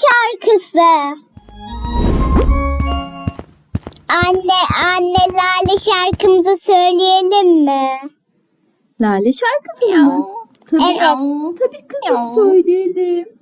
şarkısı. Anne, anne Lale şarkımızı söyleyelim mi? Lale şarkısı mı? Tabii, Evet. tabii kızım söyleyelim.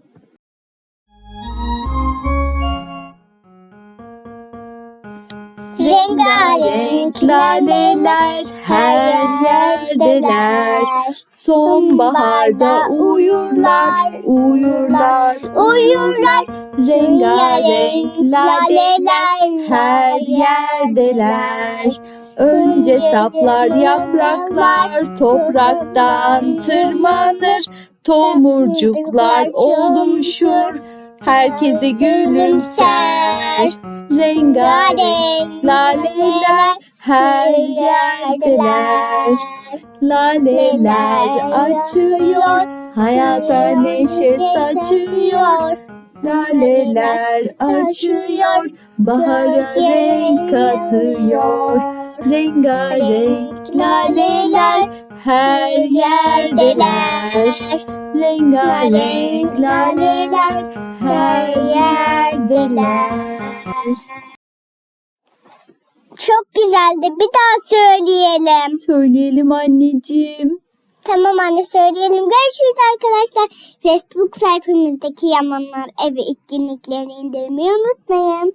Rengarenk laleler her yerdeler. Sonbaharda uyurlar, uyurlar. Uyurlar Rengarenk laleler her yerdeler. Önce saplar yapraklar topraktan tırmanır. Tomurcuklar oluşur. Herkese gülümser. Rengarenk laleler her yerdeler. Laleler açıyor, hayata neşe saçıyor. Laleler açıyor, bahara renk katıyor. Rengarenk laleler her yerdeler. Rengarenk laleler her yerdeler. Çok güzeldi. Bir daha söyleyelim. Söyleyelim anneciğim. Tamam anne söyleyelim. Görüşürüz arkadaşlar. Facebook sayfamızdaki Yamanlar Evi etkinliklerini indirmeyi unutmayın.